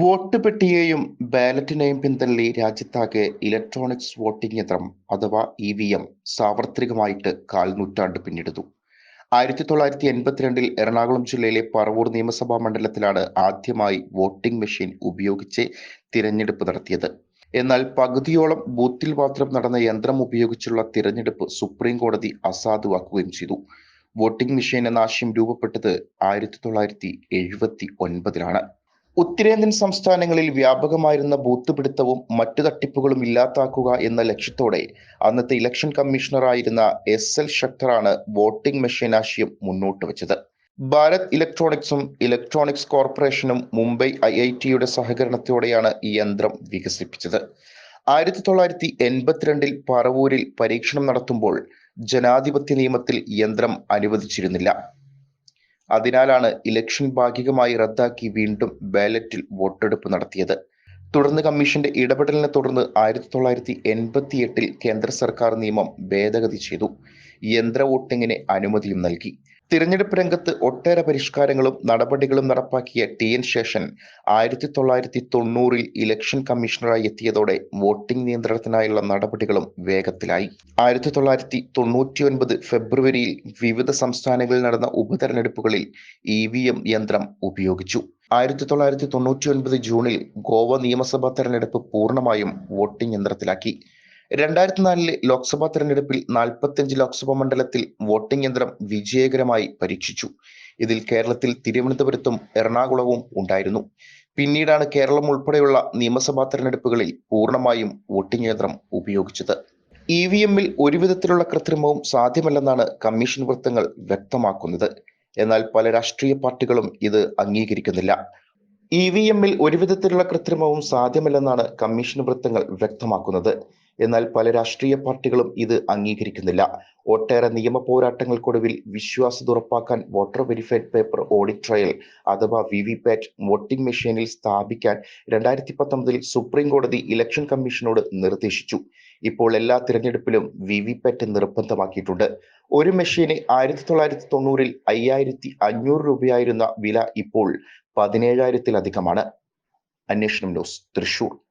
Vote പെട്ടിയെയും ബാലറ്റിനെയും പിന്തള്ളി രാജ്യത്താകെ electronics voting യന്ത്രം അഥവാ ഇ വി എം സാർവത്രികമായിട്ട് കാൽനൂറ്റാണ്ട് പിന്നിടുന്നു. ആയിരത്തി തൊള്ളായിരത്തി എൺപത്തിരണ്ടിൽ എറണാകുളം ജില്ലയിലെ പറവൂർ നിയമസഭാ മണ്ഡലത്തിലാണ് ആദ്യമായി വോട്ടിംഗ് മെഷീൻ ഉപയോഗിച്ച് തിരഞ്ഞെടുപ്പ് നടത്തിയത്. എന്നാൽ പകുതിയോളം ബൂത്തിൽ മാത്രം നടന്ന യന്ത്രം ഉപയോഗിച്ചുള്ള തിരഞ്ഞെടുപ്പ് സുപ്രീം കോടതി അസാധുവാക്കുകയും ചെയ്തു. വോട്ടിംഗ് മെഷീൻ എന്ന ആശയം രൂപപ്പെട്ടത് ആയിരത്തി തൊള്ളായിരത്തി എഴുപത്തി ഒൻപതിലാണ്. ഉത്തരേന്ത്യൻ സംസ്ഥാനങ്ങളിൽ വ്യാപകമായിരുന്ന ബൂത്ത് പിടുത്തവും മറ്റു തട്ടിപ്പുകളും ഇല്ലാതാക്കുക എന്ന ലക്ഷ്യത്തോടെ അന്നത്തെ ഇലക്ഷൻ കമ്മീഷണറായിരുന്ന എസ് എൽ ഷക്തറാണ് വോട്ടിംഗ് മെഷീൻ ആശയം മുന്നോട്ട് വെച്ചത്. ഭാരത് ഇലക്ട്രോണിക്സും ഇലക്ട്രോണിക്സ് കോർപ്പറേഷനും മുംബൈ ഐ ഐ ടിയുടെ സഹകരണത്തോടെയാണ് ഈ യന്ത്രം വികസിപ്പിച്ചത്. ആയിരത്തി തൊള്ളായിരത്തി എൺപത്തിരണ്ടിൽ പറവൂരിൽ പരീക്ഷണം നടത്തുമ്പോൾ ജനാധിപത്യ നിയമത്തിൽ യന്ത്രം അനുവദിച്ചിരുന്നില്ല. അതിനാലാണ് ഇലക്ഷൻ ഭാഗികമായി റദ്ദാക്കി വീണ്ടും ബാലറ്റിൽ വോട്ടെടുപ്പ് നടത്തിയത്. തുടർന്ന് കമ്മീഷന്റെ ഇടപെടലിനെ തുടർന്ന് ആയിരത്തി തൊള്ളായിരത്തി എൺപത്തി എട്ടിൽ കേന്ദ്ര സർക്കാർ നിയമം ഭേദഗതി ചെയ്തു. യന്ത്ര വോട്ടിങ്ങിന് അനുമതിയും നൽകി. തിരഞ്ഞെടുപ്പ് രംഗത്ത് ഒട്ടേറെ പരിഷ്കാരങ്ങളും നടപടികളും നടപ്പാക്കിയ ടി എൻ ശേഷൻ ആയിരത്തി തൊള്ളായിരത്തി തൊണ്ണൂറിൽ ഇലക്ഷൻ കമ്മീഷണറായി എത്തിയതോടെ വോട്ടിംഗ് നിയന്ത്രണത്തിനായുള്ള നടപടികളും വേഗത്തിലായി. ആയിരത്തി തൊള്ളായിരത്തി തൊണ്ണൂറ്റി ഒൻപത് ഫെബ്രുവരിയിൽ വിവിധ സംസ്ഥാനങ്ങളിൽ നടന്ന ഉപതെരഞ്ഞെടുപ്പുകളിൽ ഇ വി എം യന്ത്രം ഉപയോഗിച്ചു. ആയിരത്തി തൊള്ളായിരത്തി തൊണ്ണൂറ്റി ഒൻപത് ജൂണിൽ ഗോവ നിയമസഭാ തെരഞ്ഞെടുപ്പ് പൂർണമായും വോട്ടിംഗ് യന്ത്രത്തിലാക്കി. രണ്ടായിരത്തി നാലിലെ ലോക്സഭാ തെരഞ്ഞെടുപ്പിൽ നാൽപ്പത്തിയഞ്ച് ലോക്സഭാ മണ്ഡലത്തിൽ വോട്ടിംഗ് യന്ത്രം വിജയകരമായി പരീക്ഷിച്ചു. ഇതിൽ കേരളത്തിൽ തിരുവനന്തപുരത്തും എറണാകുളവും ഉണ്ടായിരുന്നു. പിന്നീടാണ് കേരളം ഉൾപ്പെടെയുള്ള നിയമസഭാ തെരഞ്ഞെടുപ്പുകളിൽ പൂർണമായും വോട്ടിംഗ് യന്ത്രം ഉപയോഗിച്ചത്. ഇ വി എമ്മിൽ ഒരു വിധത്തിലുള്ള കൃത്രിമവും സാധ്യമല്ലെന്നാണ് കമ്മീഷൻ വൃത്തങ്ങൾ വ്യക്തമാക്കുന്നത്. എന്നാൽ പല രാഷ്ട്രീയ പാർട്ടികളും ഇത് അംഗീകരിക്കുന്നില്ല. ഇ വി എമ്മിൽ ഒരു വിധത്തിലുള്ള കൃത്രിമവും സാധ്യമല്ലെന്നാണ് കമ്മീഷൻ വൃത്തങ്ങൾ വ്യക്തമാക്കുന്നത്. എന്നാൽ പല രാഷ്ട്രീയ പാർട്ടികളും ഇത് അംഗീകരിക്കുന്നില്ല. ഒട്ടേറെ നിയമ പോരാട്ടങ്ങൾക്കൊടുവിൽ വിശ്വാസ്യത ഉറപ്പാക്കാൻ voter verified paper audit trail അഥവാ വി വി പാറ്റ് വോട്ടിംഗ് മെഷീനിൽ സ്ഥാപിക്കാൻ രണ്ടായിരത്തി പത്തൊമ്പതിൽ സുപ്രീം കോടതി ഇലക്ഷൻ കമ്മീഷനോട് നിർദ്ദേശിച്ചു. ഇപ്പോൾ എല്ലാ തിരഞ്ഞെടുപ്പിലും വി വി പാറ്റ് നിർബന്ധമാക്കിയിട്ടുണ്ട്. ഒരു മെഷീന് ആയിരത്തി തൊള്ളായിരത്തി തൊണ്ണൂറിൽ അയ്യായിരത്തി അഞ്ഞൂറ് രൂപയായിരുന്ന വില ഇപ്പോൾ പതിനേഴായിരത്തിലധികമാണ്. അന്വേഷണം ന്യൂസ് തൃശൂർ.